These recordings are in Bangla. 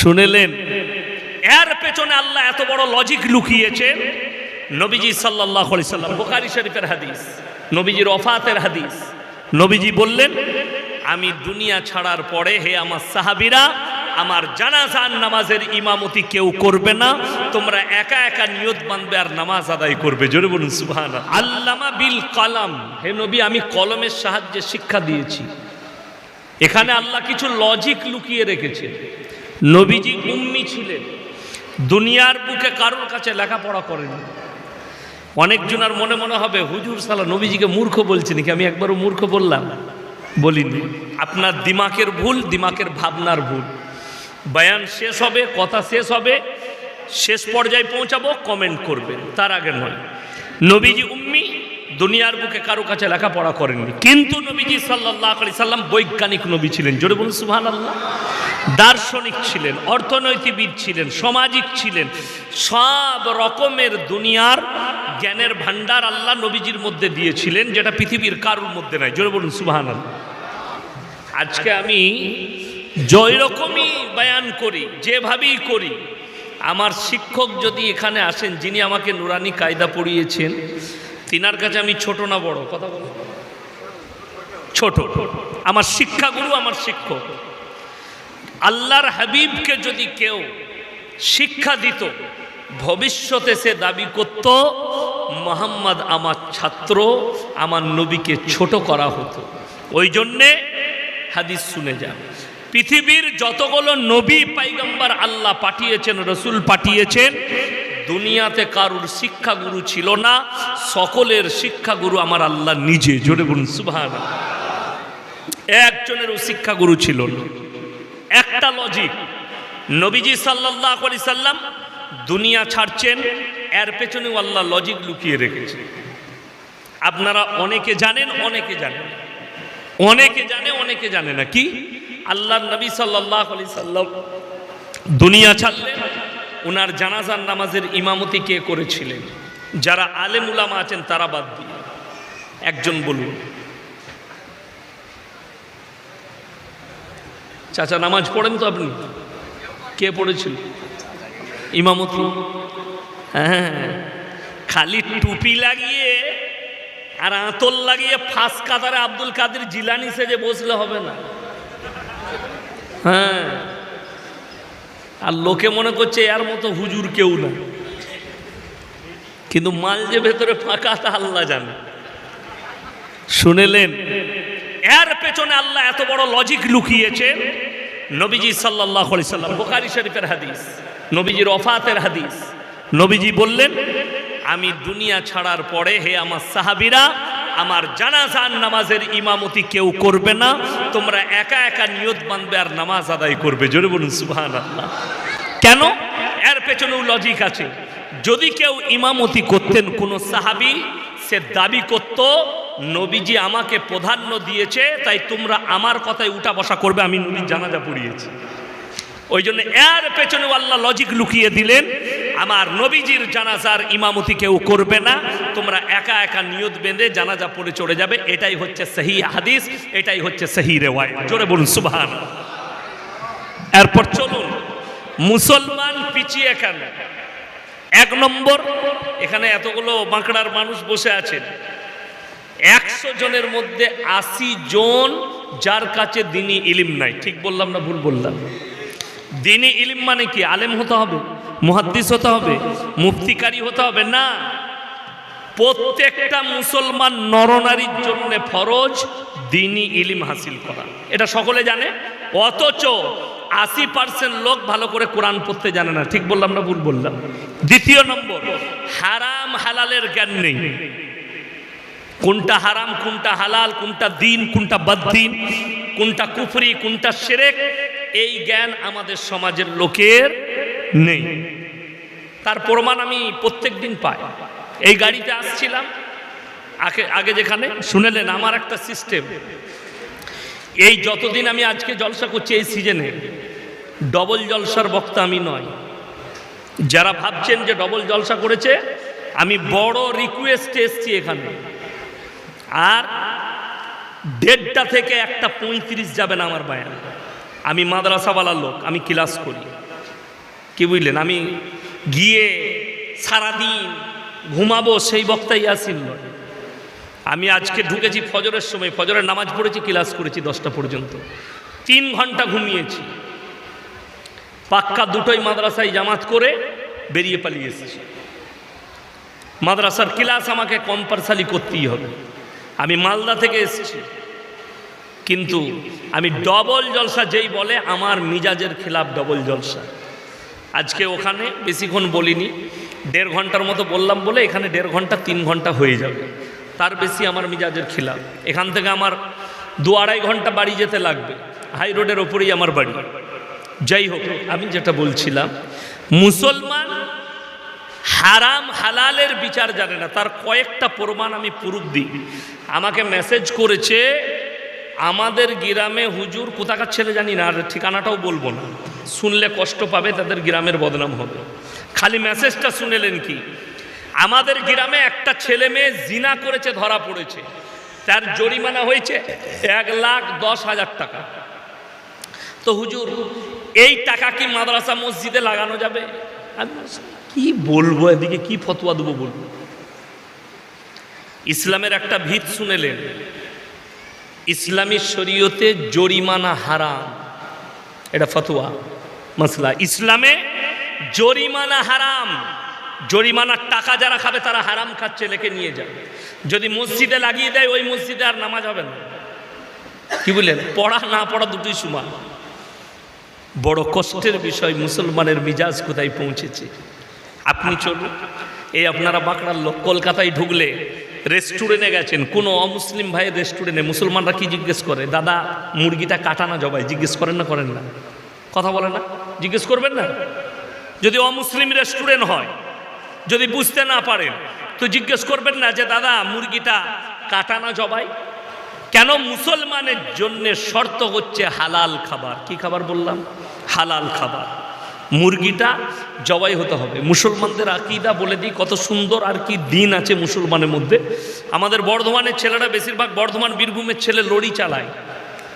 শুনেলেন, এর পেছনে আল্লাহ এত বড় লজিক লুকিয়েছে। নবীজি সাল্লাহ সাল্লাম বোকারি শরীফের হাদিস, নবীজির অফাতের হাদিস, নবীজি বললেন, আমি দুনিয়া ছাড়ার পরে হে আমার সাহাবিরা, আমার জানাজান নামাজের ইমামতি কেউ করবে না। তোমরা একা একা নিয়ত বাঁধবে আর নামাজ আদায় করবে। জোরে বলুন সুবহান আল্লামা বিল কালাম, হে নবী, আমি কলমের সাহায্যে শিক্ষা দিয়েছি। এখানে আল্লাহ কিছু লজিক লুকিয়ে রেখেছে নবীজি উম্মি ছিলেন। দুনিয়ার বুকে কারোর কাছে লেখাপড়া করেন অনেকজনের মনে মনে হবে, হুজুর সালা, নবীজিকে মূর্খ বলছি নাকি? আমি একবারও মূর্খ বললাম। বলিনি। আপনার দিমাকের ভুল, দিমাকের ভাবনার ভুল। বয়ান শেষ হবে, কথা শেষ হবে, শেষ পর্যায়ে পৌঁছাবো কমেন্ট করবেন। তার আগে নয়। নবীজি উম্মি দুনিয়ার বুকে কারও কাছে লেখাপড়া করেননি। কিন্তু নবীজি সাল্লাহ আলি সাল্লাম বৈজ্ঞানিক নবী ছিলেন। জোরে বলুন সুহান আল্লাহ দার্শনিক ছিলেন অর্থনৈতিকবিদ ছিলেন, সামাজিক ছিলেন। সব রকমের দুনিয়ার জ্ঞানের ভান্ডার আল্লাহ নবীজির মধ্যে দিয়েছিলেন, যেটা পৃথিবীর কারোর মধ্যে নাই। জোরে বলুন সুবাহান আজকে আমি রকমই বয়ান করি, যেভাবেই করি, আমার শিক্ষক যদি এখানে আসেন, যিনি আমাকে নুরানি কায়দা পড়িয়েছেন তিনার কাছে আমি ছোট না বড়? কথা বলো। ছোট। আমার শিক্ষাগুরু, আমার শিক্ষক। আল্লাহর হাবিবকে যদি কেউ শিক্ষা দিত, ভবিষ্যতে সে দাবি করত, মোহাম্মদ আমার ছাত্র, আমার নবীকে ছোট করা হতো। ওই জন্যে হাদিস শুনে যান। পৃথিবীর যতগুলো নবী পাইগম্বর আল্লাহ পাঠিয়েছেন, রসুল পাঠিয়েছেন দুনিয়াতে কারুর শিক্ষাগুরু ছিল না, সকলের শিক্ষাগুরু আমার আল্লাহ নিজে। জোরে বলুন সুভান একজনেরও শিক্ষাগুরু ছিল না। একটা লজিক নবীজি সাল্লাহ আলি সাল্লাম দুনিয়া ছাড়ছেন, এর পেছনেও আল্লাহ লজিক লুকিয়ে রেখেছে আপনারা অনেকে জানেন অনেকে জানেন অনেকে জানে অনেকে জানে না। কি? আল্লাহ নবী সাল্লাহ আলি সাল্লাম দুনিয়া ছাড়লেন ওনার জানাজার নামাজের ইমামতি কে করেছিলেন? যারা আলেম উলামা আছেন, তারা বাদ দিয়ে। একজন বলুন। চাচা, নামাজ পড়েন তো আপনি? কে পড়েছিল? ইমামতি? হ্যাঁ। খালি টুপি লাগিয়ে আর আঁতল লাগিয়ে ফাঁস কাতারে আব্দুল কাদের জিলানি সেজে বসলে হবে না। হ্যাঁ। আর লোকে মনে করছে এর মতো হুজুর কেউ না। কিন্তু মাল যে ভেতরে ফাঁকা তা আল্লাহ জানে। শুনেলেন? এর পেছনে আল্লাহ এত বড় লজিক লুকিয়েছে। নবীজি সাল্লাহ সাল্লাম বোকারি শরীফের হাদিস, নবীজির অফাতের হাদিস। নবীজি বললেন, আমি দুনিয়া ছাড়ার পরে হে আমার সাহাবিরা আমার জানাজান নামাজের ইমামতি কেউ করবে না, তোমরা একা একা নিয়ত বাঁধবে আর নামাজ আদায় করবে। জোরে বলুন সুবহান আল্লাহ কেন? এর পেছনেও লজিক আছে। যদি কেউ ইমামতি করতেন কোনো সাহাবি, সে দাবি করত, নবীজি আমাকে প্রাধান্য দিয়েছে, তাই তোমরা আমার কথায় উঠা বসা করবে, আমি নবীর জানাজা পড়িয়েছি। ওই জন্য এর পেছনেও আল্লাহ লজিক লুকিয়ে দিলেন। আমার নবীজির জানাজার ইমামতি কেউ করবে না। তোমরা একা একা নিয়ত বেঁধে জানাজা পড়ে চলে যাবে। এটাই হচ্ছে সহি হাদিস, এটাই হচ্ছে সেহি রেওয়ায় জোরে বলুন, সুবহান। এরপর চলুন। মুসলমান পিছিয়ে কেন? এক নম্বর, এখানে এতগুলো বাঁকড়ার মানুষ বসে আছেন। একশো জনের মধ্যে আশি জন যার কাছে দিনই ইলিম নাই। ঠিক বললাম না ভুল বললাম? দিনই ইলিম মানে কি? আলেম হতে হবে। মুহাদ্দিস হতে হবে, মুফতিকারী হতে হবে না। প্রত্যেকটা মুসলমান নরনারীর জন্য ফরজ দিনই ইলিম হাসিল করা। এটা সকলে জানে, অথচ আশি পার্সেন্ট লোক ভালো করে কোরআন পড়তে জানে না। ঠিক বললাম না ভুল বললাম? দ্বিতীয় নম্বর, হারাম হালালের জ্ঞান নেই। কোনটা হারাম, কোনটা হালাল, কোনটা দিন, কোনটা বদ্দিন কোনটা কুফরি, কোনটা সেরেক এই জ্ঞান আমাদের সমাজের লোকের নেই। তার প্রমাণ আমি প্রত্যেক দিন পাই। এই গাড়িতে আসছিলাম, আগে আগে যেখানে, শুনেলেন আমার একটা সিস্টেম এই যতদিন আমি আজকে জলসা করছি এই সিজনে ডবল জলসার বক্তা আমি নয় যারা ভাবছেন যে ডবল জলসা করেছে, আমি বড় রিকোয়েস্টে এসছি এখানে। আর দেড়টা থেকে একটা পঁয়ত্রিশ যাবেন আমার বায়ান। আমি মাদ্রাসাওয়ালার লোক, আমি ক্লাস করি। কি বুঝলেন? আমি গিয়ে সারাদিন ঘুমাবো সেই বক্তাই আসিল। নয় আমি আজকে ঢুকেছি ফজরের সময়, ফজরের নামাজ পড়েছি, ক্লাস করেছি দশটা পর্যন্ত। তিন ঘণ্টা ঘুমিয়েছি। পাক্কা দুটোই মাদ্রাসায় জামাত করে বেরিয়ে পালিয়ে এসেছি। মাদ্রাসার ক্লাস আমাকে কম্পালসারি করতেই হবে। আমি মালদা থেকে এসেছি। কিন্তু আমি ডবল জলসা যেই বলে, আমার মিজাজের খেলাফ ডবল জলসা। আজকে ওখানে বেশিক্ষণ বলিনি, দেড় ঘণ্টার মতো বললাম বলে এখানে দেড় ঘণ্টা, তিন ঘণ্টা হয়ে যাবে। তার বেশি আমার মিজাজের খিলাফ। এখান থেকে আমার দু আড়াই ঘণ্টা বাড়ি যেতে লাগবে। হাই রোডের ওপরেই আমার বাড়ি। যাই হোক, আমি যেটা বলছিলাম, মুসলমান হারাম হালালের বিচার জানে না। তার কয়েকটা প্রমাণ আমি পুরুপ দিই। আমাকে মেসেজ করেছে আমাদের গ্রামে হুজুর কোথাকার ছেলে জানি না, আর ঠিকানাটাও বলব না। শুনলে কষ্ট পাবে, তাদের গ্রামের বদনাম হবে। খালি মেসেজটা শুনেলেন কি? আমাদের গ্রামে একটা ছেলে মেয়ে জিনা করেছে, ধরা পড়েছে। তার জরিমানা হয়েছে এক লাখ দশ হাজার টাকা। তো হুজুর, এই টাকা কি মাদ্রাসা মসজিদে লাগানো যাবে? কি বলব এদিকে? কি ফতোয়া দেবো বলব ইসলামের একটা ভিত শুনেলেন। ইসলামী শরীয়তে জরিমানা হারাম। এটা ফতোয়া মশলা ইসলামে জরিমানা হারাম। জরিমানার টাকা যারা খাবে তারা হারাম খাচ্ছে, লেখে নিয়ে যাবে। যদি মসজিদে লাগিয়ে দেয়, ওই মসজিদে আর নামাজ হবে না। কি বললেন? পড়া না পড়া দুটোই সমান। বড় কষ্টের বিষয়, মুসলমানের মিজাজ কোথায় পৌঁছেছে? আপনি চলুন। এই আপনারা বাঁকড়ার লোক, কলকাতায় ঢুকলে রেস্টুরেন্টে গেছেন। কোনো অমুসলিম ভাইয়ের রেস্টুরেন্টে মুসলমানরা কি জিজ্ঞেস করে? দাদা, মুরগিটা কাটানা জবাই। জিজ্ঞেস করেন না করেন না। কথা বলে না। জিজ্ঞেস করবেন না? যদি অমুসলিম রেস্টুরেন্ট হয়, যদি বুঝতে না পারেন, তো জিজ্ঞেস করবেন না যে, দাদা, মুরগিটা কাটানা জবাই? কেন মুসলমানের জন্য শর্ত হচ্ছে হালাল খাবার? কি খাবার বললাম? হালাল খাবার। মুরগিটা জবাই হতে হবে। মুসলমানদের আকিদা বলে দিই, কত সুন্দর আর কি দিন আছে মুসলমানের মধ্যে। আমাদের বর্ধমানের ছেলেরা বেশিরভাগ বর্ধমান বীরভূমের ছেলে লড়ি চালায়।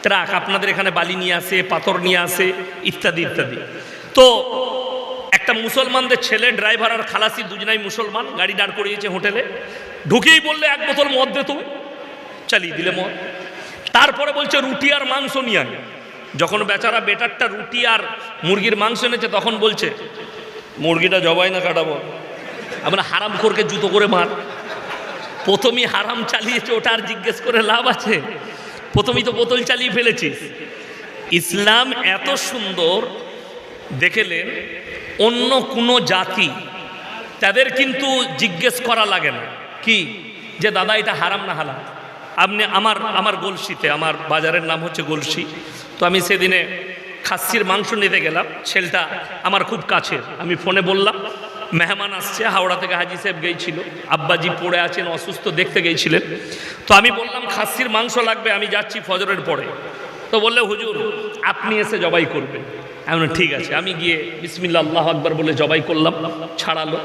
ট্রাক আপনাদের এখানে বালি নিয়ে আসে, পাথর নিয়ে আসে, ইত্যাদি ইত্যাদি। তো একটা মুসলমানদের ছেলে, ড্রাইভার আর খালাসি দুজনাই মুসলমান, গাড়ি দাঁড় করিয়েছে হোটেলে। ঢুকেই বললে, এক বোতল মদ দে তুমি, চালিয়ে দিলে মদ। তারপরে বলছে, রুটি আর মাংস নিয়ে আন যখন বেচারা বেটারটা রুটি আর মুরগির মাংস এনেছে, তখন বলছে, মুরগিটা জবাই না, কাটাবো। আমরা হারাম করকে জুতো করে মার। প্রথমেই হারাম চালিয়েছে, ওটা আর জিজ্ঞেস করে লাভ আছে? প্রথমেই তো বোতল চালিয়ে ফেলেছিস। ইসলাম এত সুন্দর, দেখেলেন, অন্য কোনো জাতি তাদের কিন্তু জিজ্ঞেস করা লাগে না। কি? যে, দাদা, এটা হারাম না, হালাল। আপনি আমার আমার গলসিতে আমার বাজারের নাম হচ্ছে গলসি। তো আমি সেদিনে খাসির মাংস নিতে গেলাম ছেলেটা আমার খুব কাছের আমি ফোনে বললাম মেহমান আসছে হাওড়া থেকে হাজি সাহেব গিয়েছিল আব্বাজি পড়ে আছেন অসুস্থ দেখতে গিয়েছিলেন তো আমি বললাম খাসির মাংস লাগবে আমি যাচ্ছি ফজরের পরে। তো বললে হুজুর আপনি এসে জবাই করবেন। বললাম, ঠিক আছে। আমি গিয়ে বিসমিল্লা আল্লাহ আকবর বলে জবাই করলাম ছাড়ালো।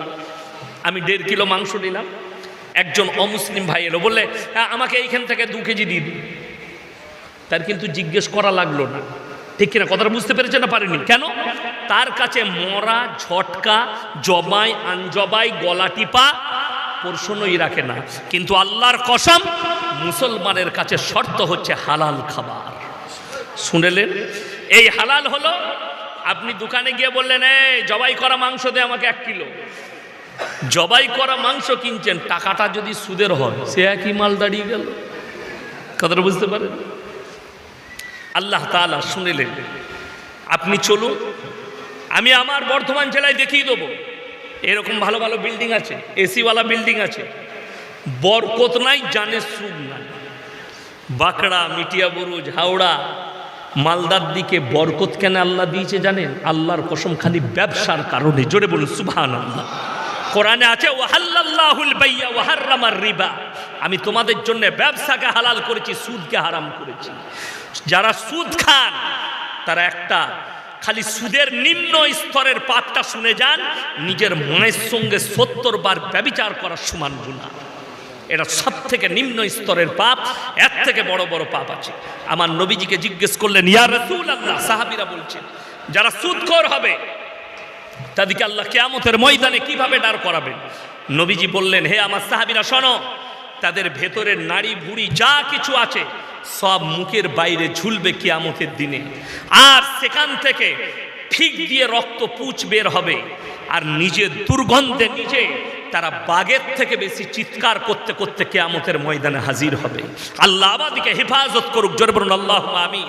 আমি দেড় কিলো মাংস নিলাম একজন অমুসলিম ভাই এলো বললে "হ্যাঁ, আমাকে এইখান থেকে দু কেজি দিন। তার কিন্তু জিজ্ঞেস করা লাগল না। ঠিক কিনা কথাটা বুঝতে পেরেছে না পারেনি কেন? তার কাছে মরা ঝটকা জবাই আনজবাই গলা টিপা প্রশ্নই রাখে না। কিন্তু আল্লাহর কসম মুসলমানের কাছে শর্ত হচ্ছে হালাল খাবার। শুনেলেন? এই হালাল হলো আপনি দোকানে গিয়ে বললেন এই জবাই করা মাংস দে আমাকে এক কিলো। জবাই করা মাংস কিনছেন, টাকাটা যদি সুদের হয়, সে একই মাল দাঁড়িয়ে গেল। কথাটা বুঝতে পারেন? আল্লাহ তালা শুনেলেন, আপনি চলুন, আমি আমার বর্ধমান জেলায় দেখিয়ে দেবো। এরকম ভালো ভালো বিল্ডিং আছে, এসিওয়ালা বিল্ডিং আছে। বরকত নাই, জানে সুদ নাই। বাঁকড়া, মিটিয়া বুরুজ, হাওড়া, মালদার দিকে বরকত কেন আল্লাহ দিয়েছে জানেন? আল্লাহর কসম, খালি ব্যবসার কারণে। জোরে বলুন সুবহান আল্লাহ কোরআনে আছে ওয়াহাল্লাহুল বাইয়া, ওয়াহাররামার রিবা। আমি তোমাদের জন্য ব্যবসাকে হালাল করেছি, সুদকে হারাম করেছি। যারা সুদ খান, তারা একটা খালি সুদের নিম্ন স্তরের পাপটা শুনে যান, নিজের মায়ের সঙ্গে সত্তর বার ব্যবিচার করার সমান গুণা এটা সব থেকে নিম্ন স্তরের পাপ, এর থেকে বড় বড় পাপ আছে। আমার নবীজিকে জিজ্ঞেস করলেন, ইয়া রসুল আল্লাহ সাহাবিরা বলছেন, যারা সুদখোর হবে তাদেরকে আল্লাহ কেয়ামতের ময়দানে কীভাবে দাঁড় করাবেন? নবীজি বললেন, হে আমার সাহাবিরা, শোনো, তাদের ভেতরের নাড়ি ভুড়ি যা কিছু আছে সব মুখের বাইরে ঝুলবে কিয়ামতের দিনে। আর সেখান থেকে ঠিক দিয়ে রক্ত পুচ বের হবে। আর নিজের দুর্গন্ধে নিজে তারা বাগের থেকে বেশি চিৎকার করতে করতে কেয়ামতের ময়দানে হাজির হবে। আল্লাহ আমাদিকে হেফাজত করুক, জোর আল্লাহ আমি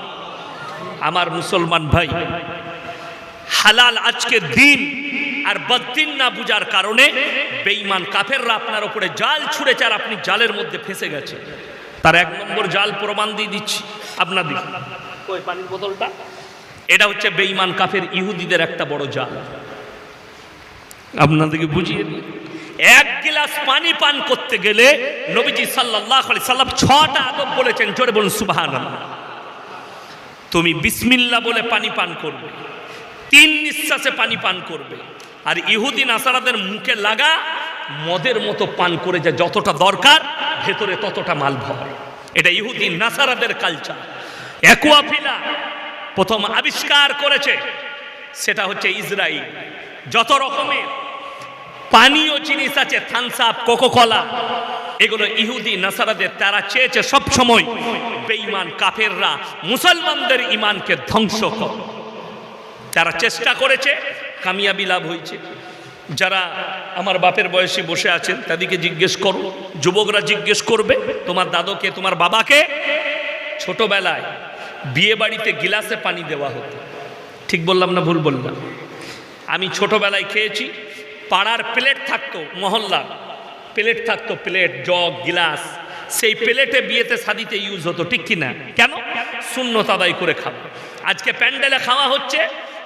আমার মুসলমান ভাই হালাল আজকের দিন আর বদিন না বুঝার কারণে বেঈমান কাফেররা আপনার উপরে জাল ছুঁড়েছে আর আপনি জালের মধ্যে ফেসে গেছে তার এক নম্বর জাল প্রমাণ দিয়ে দিচ্ছি ওই পানির বোতলটা? এটা হচ্ছে বেঈমান কাফের ইহুদিদের একটা বড় জাল। আপনাদেরকে বুঝিয়ে দিই। এক গিলাস পানি পান করতে গেলে নবীজি সাল্লাহ সাল্লাম ছটা আদব বলেছেন জোরে বলুন সুবাহান তুমি বিসমিল্লা বলে পানি পান করবে। তিন নিঃশ্বাসে পানি পান করবে। আর ইহুদি নাসারাদের মুখে লাগা মদের মতো পান করে যা যতটা দরকার, ভেতরে ততটা মাল ভর। এটা ইহুদি নাসারাদের কালচার অ্যাকুয়াফিলা প্রথম আবিষ্কার করেছে, সেটা হচ্ছে ইসরায়েল যত রকমের পানীয় জিনিস আছে, থামস আপ, কোকোকলা, এগুলো ইহুদি নাসারাদের তারা চেয়েছে সব সময় বেঈমান কাফেররা, মুসলমানদের ইমানকে ধ্বংস কর। তারা চেষ্টা করেছে, কামিয়াবি লাভ হয়েছে। যারা আমার বাপের বয়সী বসে আছেন, তাদেরকে জিজ্ঞেস করো, যুবকরা জিজ্ঞেস করবে, তোমার দাদুকে, তোমার বাবাকে। ছোটবেলায় বিয়ে বাড়িতে গিলাসে পানি দেওয়া হতো। ঠিক বললাম না ভুল বললাম? আমি ছোটবেলায় খেয়েছি, পাড়ার প্লেট থাকতো মহল্লার প্লেট থাকতো, প্লেট, জগ, গিলাস। সেই প্লেটে বিয়েতে সাদিতে ইউজ হতো, ঠিক কি না কেন? শূন্য তাদাই করে খাব। আজকে প্যান্ডেলে খাওয়া হচ্ছে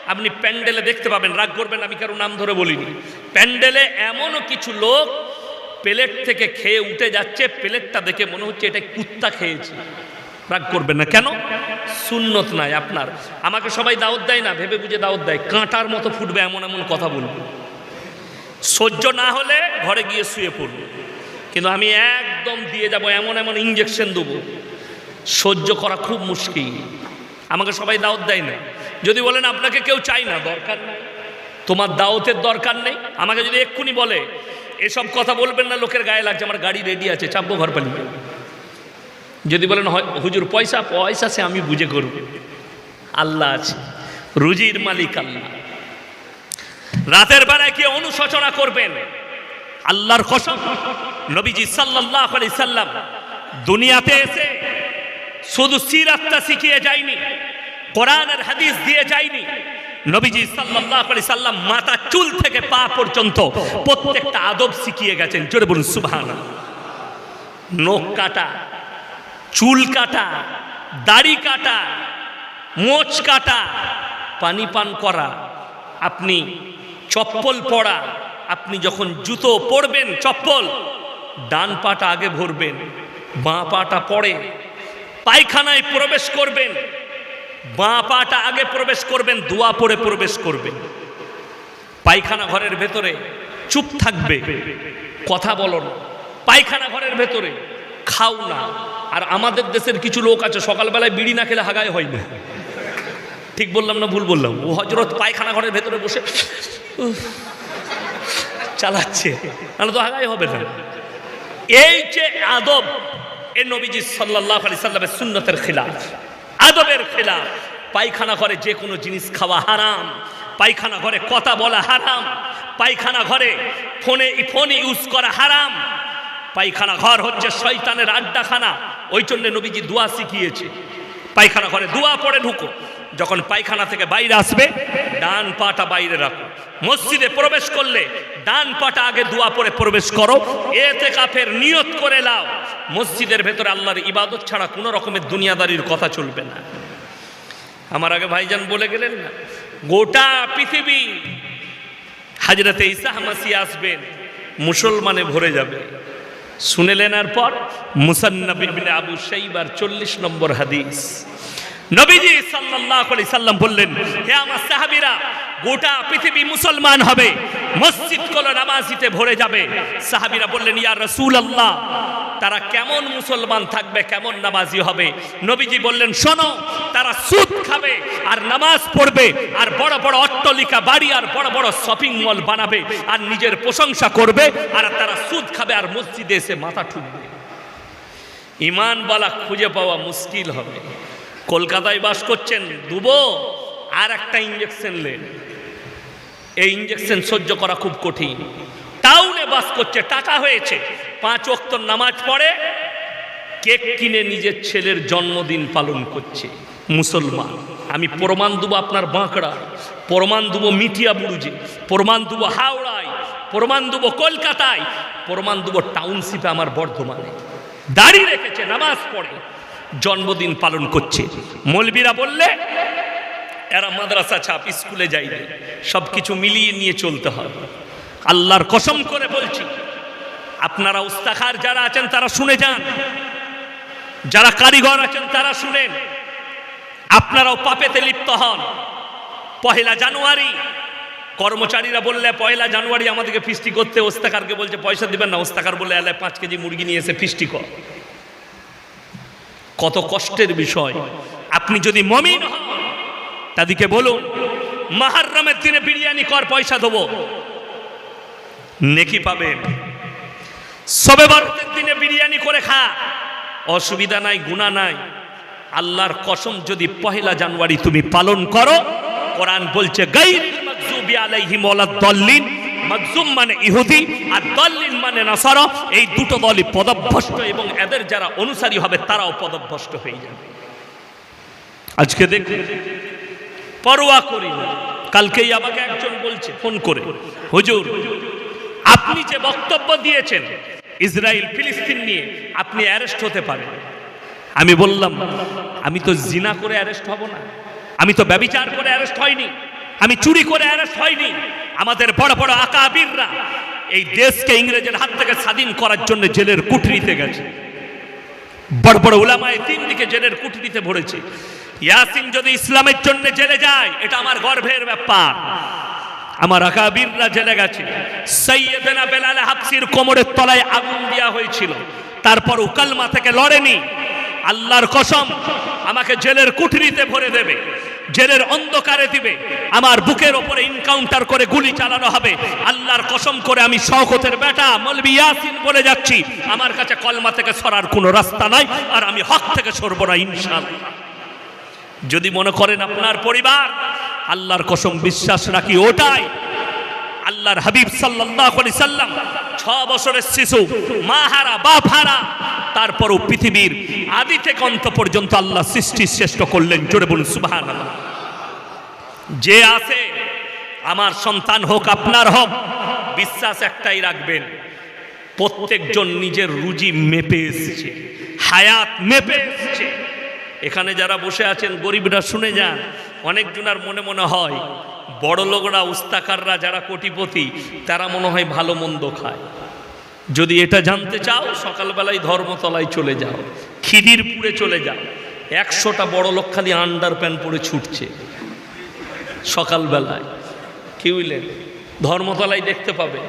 আপনি প্যান্ডেলে দেখতে পাবেন, রাগ করবেন, আমি কারও নাম ধরে বলিনি। প্যান্ডেলে এমনও কিছু লোক প্লেট থেকে খেয়ে উঠে যাচ্ছে, প্লেটটা দেখে মনে হচ্ছে এটা কুত্তা খেয়েছে। রাগ করবেন না। কেন? সুন্নত নাই আপনার। আমাকে সবাই দাওয়াত দেয় না, ভেবে বুঝে দাওয়াত দেয়। কাঁটার মতো ফুটবে এমন এমন কথা বলব। সহ্য না হলে ঘরে গিয়ে শুয়ে পড়ব। কিন্তু আমি একদম দিয়ে যাব, এমন এমন ইঞ্জেকশন দেবো। সহ্য করা খুব মুশকিল। আমাকে সবাই দাওয়াত দেয় না। যদি বলেন আপনাকে কেউ চাই না, দরকার নাই। তোমার দাওয়াতের দরকার নেই। আমাকে যদি এক্ষুনি বলে, এসব কথা বলবেন না, লোকের গায়ে লাগছে, আমার গাড়ি রেডি আছে, চাপবো ঘর পালিয়ে যদি বলেন হুজুর, পয়সা পয়সা সে আমি বুঝে করব। আল্লাহ আছে, রুজির মালিক আল্লাহ। রাতের বেলায় কি অনুশোচনা করবেন? আল্লাহর কসম, নবীজি সাল্লাল্লাহু আলাইহি সাল্লাম দুনিয়াতে এসে শুধু সিরাতটা শিখিয়ে যায়নি কোরআনের হাদিস দিয়ে যায়নি। নবীজি সাল্লাল্লাহু আলাইহি সাল্লাম মাথা চুল থেকে পা পর্যন্ত প্রত্যেকটা আদব শিখিয়ে গেছেন। জোরে বলুন, সুবহানাল্লাহ। নখ কাটা, চুল কাটা, দাড়ি কাটা, মোচ কাটা, পানি পান করা, আপনি চপ্পল পরা, আপনি যখন জুতো পরবেন চপ্পল, ডান পাটা আগে ভরবেন, বাঁ পাটা পরে, পায়খানায় প্রবেশ করবেন বাঁ পাটা আগে প্রবেশ করবেন, দোয়া পরে প্রবেশ করবেন। পায়খানা ঘরের ভেতরে চুপ থাকবে। কথা বলো না। পায়খানা ঘরের ভেতরে খাও না। আর আমাদের দেশের কিছু লোক আছে, সকালবেলায় বিড়ি না খেলে হাগায় হয় না। ঠিক বললাম না ভুল বললাম? ও হজরত পায়খানা ঘরের ভেতরে বসে চালাচ্ছে। তাহলে তো হাগাই হবে না। এই যে আদব, এ নবীজি সাল্লাহ আলি সাল্লামের সুন্নতের খিলাফ। আদবের খেলা পায়খানা ঘরে যে কোনো জিনিস খাওয়া হারাম। পায়খানা ঘরে কথা বলা হারাম। পায়খানা ঘরে ফোনে, ফোন ইউজ করা হারাম। পায়খানা ঘর হচ্ছে শয়তানের আড্ডাখানা। ওই জন্য নবীজি দোয়া শিখিয়েছে। পায়খানা ঘরে দোয়া পড়ে ঢুকো। যখন পায়খানা থেকে বাইরে আসবে, ডান পাটা বাইরে রাখো। মসজিদে প্রবেশ করলে ডান পাটা আগে দোয়া পরে প্রবেশ করো এতে কাফের নিয়ত করে লাও। মসজিদের ভেতরে আল্লাহর ইবাদত ছাড়া কোনো রকমের দুনিয়াদারির কথা চলবে না। আমার আগে ভাইজান বলে গেলেন না, গোটা পৃথিবী হাজরাতে ইসা মাসি আসবেন, মুসলমানে ভরে যাবে। শুনেলেন আর পর মুসান্নবিন আবু সাইবার চল্লিশ নম্বর হাদিস। নবীজি সাল্লাল্লাহু আলাইহি সাল্লাম বললেন, হে আমার সাহাবীরা, গোটা পৃথিবী মুসলমান হবে, মসজিদগুলো নামাজিতে ভরে যাবে। সাহাবীরা বললেন, ইয়া রাসূলুল্লাহ, তারা কেমন মুসলমান থাকবে, কেমন নামাজি হবে? নবীজি বললেন, শোনো, তারা সুদ খাবে আর নামাজ পড়বে আর বড় বড় অট্টলিকা, বাড়ি আর বড় বড় শপিং মল বানাবে আর নিজের প্রশংসা করবে আর তারা সুদ খাবে আর মসজিদে এসে মাথা ঠুকবে। ইমান বলা খুঁজে পাওয়া মুশকিল হবে। কলকাতায় বাস করছেন দুবো আর একটা ইঞ্জেকশন নেন এই ইঞ্জেকশন সহ্য করা খুব কঠিন। টাউনে বাস করছে টাকা হয়েছে। পাঁচ অক্ত নামাজ পড়ে, কেক কিনে নিজের ছেলের জন্মদিন পালন করছে। মুসলমান, আমি প্রমাণ দেবো আপনার বাঁকড়ায়, প্রমাণ দেবো মিঠিয়া বুরুজে, প্রমাণ দেবো হাওড়ায়, প্রমাণ দেবো কলকাতায়, প্রমাণ দেবো টাউনশিপে আমার বর্ধমানে। দাঁড়িয়ে রেখেছে, নামাজ পড়ে। জন্মদিন পালন করছে। মলবিরা বললে, এরা মাদ্রাসা ছাপ, স্কুলে যাইবে। সব কিছু মিলিয়ে নিয়ে চলতে হবে। আল্লাহর কসম করে বলছি, আপনারা উস্তাখার যারা আছেন, তারা শুনে যান। যারা কারিগর আছেন, তারা শুনেন। আপনারাও পাপেতে লিপ্ত হন। পহেলা জানুয়ারি, কর্মচারীরা বললে পয়লা জানুয়ারি আমাদেরকে ফিস্টি করতে ওস্তাকারকে বলছে, পয়সা দিবেন না। ওস্তাকার বলে এলে পাঁচ কেজি মুরগি নিয়ে এসে ফিস্টি কর। কত কষ্টের বিষয়। আপনি যদি মমিন হন, তাদেরকে বলুন মাহারমের দিনে বিরিয়ানি কর, পয়সা দেবো। নেকি পাবেন। সবে বরতের দিনে বিরিয়ানি করে খা। অসুবিধা নাই গুণা নাই। আল্লাহর কসম, যদি পহেলা জানুয়ারি তুমি পালন করো, কোরআন বলছে, গাইরিল মাগজুবি আলাইহিম ওয়ালাদ-দাল্লিন। মাগজুম মানে ইহুদি আর দল্লিন মানে নাসারা, এই দুটো দলই পদভ্রষ্ট এবং এদের যারা অনুসারী হবে তারাও পদভ্রষ্ট হয়ে যাবে। আজকে দেখুন পরোয়া করি না। কালকেই আমাকে একজন বলছে, ফোন করে, হুজুর, আপনি যে বক্তব্য দিয়েছেন ইসরায়েল ফিলিস্তিন নিয়ে, আপনি অ্যারেস্ট হতে পারেন। আমি বললাম, আমি তো জিনা করে অ্যারেস্ট হব না। আমি তো ব্যবিচার করে অ্যারেস্ট হয়নি। আমি চুরি করে অ্যারেস্ট হয়নি। আমাদের বড় বড় আকাবিররা এই দেশকে ইংরেজের হাত থেকে স্বাধীন করার জন্য জেলের কুঠরিতে গেছে। বড় বড় উলামায় তিন দিকে জেলের কুঠরিতে ভরেছে। ইয়াসিন যদি ইসলামের জন্য জেলে যায়, এটা আমার গর্বের ব্যাপার। আমার আকাবিররা জেলে গেছে। সৈয়দনা বেলাল হাফসির কোমরের তলায় আগুন দেওয়া হয়েছিল। তারপর উকালমা থেকে লড়েনি। আল্লাহর কসম, আমাকে জেলের কুঠরিতে ভরে দেবে। জেলের অন্ধকারে দিবে। আমার বুকের ওপরে ইনকাউন্টার করে গুলি চালানো হবে। আল্লাহর কসম করে আমি শওকতের বেটা মলবি ইয়াসিন বলে যাচ্ছি। আমার কাছে কলমা থেকে সরার কোনো রাস্তা নাই আর আমি হক থেকে সরব না ইনশাল যদি মনে করেন আপনার পরিবার, আল্লাহর কসম বিশ্বাস রাখি ওটাই। আল্লাহর হাবিব সাল্লাল্লাহু সাল্লাম, ছ বছরের শিশু, মা হারা, বাপ হারা, তারপরও পৃথিবীর আদি থেকে অন্ত পর্যন্ত আল্লাহ সৃষ্টি শ্রেষ্ঠ করলেন, জোরে বলুন, সুবহানাল্লাহ। যে আছে, আমার সন্তান হোক, আপনার হোক, বিশ্বাস একটাই রাখবেন, প্রত্যেকজন নিজের রুজি মেপে এসছে, হায়াত মেপে এসছে। এখানে যারা বসে আছেন, গরিবরা শুনে যান, অনেকজনার মনে মনে হয় বড় লোকরা উস্তাকাররা যারা কোটিপতি, তারা মনে হয় ভালো মন্দ খায়। যদি এটা জানতে চাও, সকালবেলায় ধর্মতলায় চলে যাও খিদিরপুরে চলে যাও, একশোটা বড় লোক খালি আন্ডার প্যান্ট পরে ছুটছে সকালবেলায়। কি বুঝলেন ধর্মতলায় দেখতে পাবে।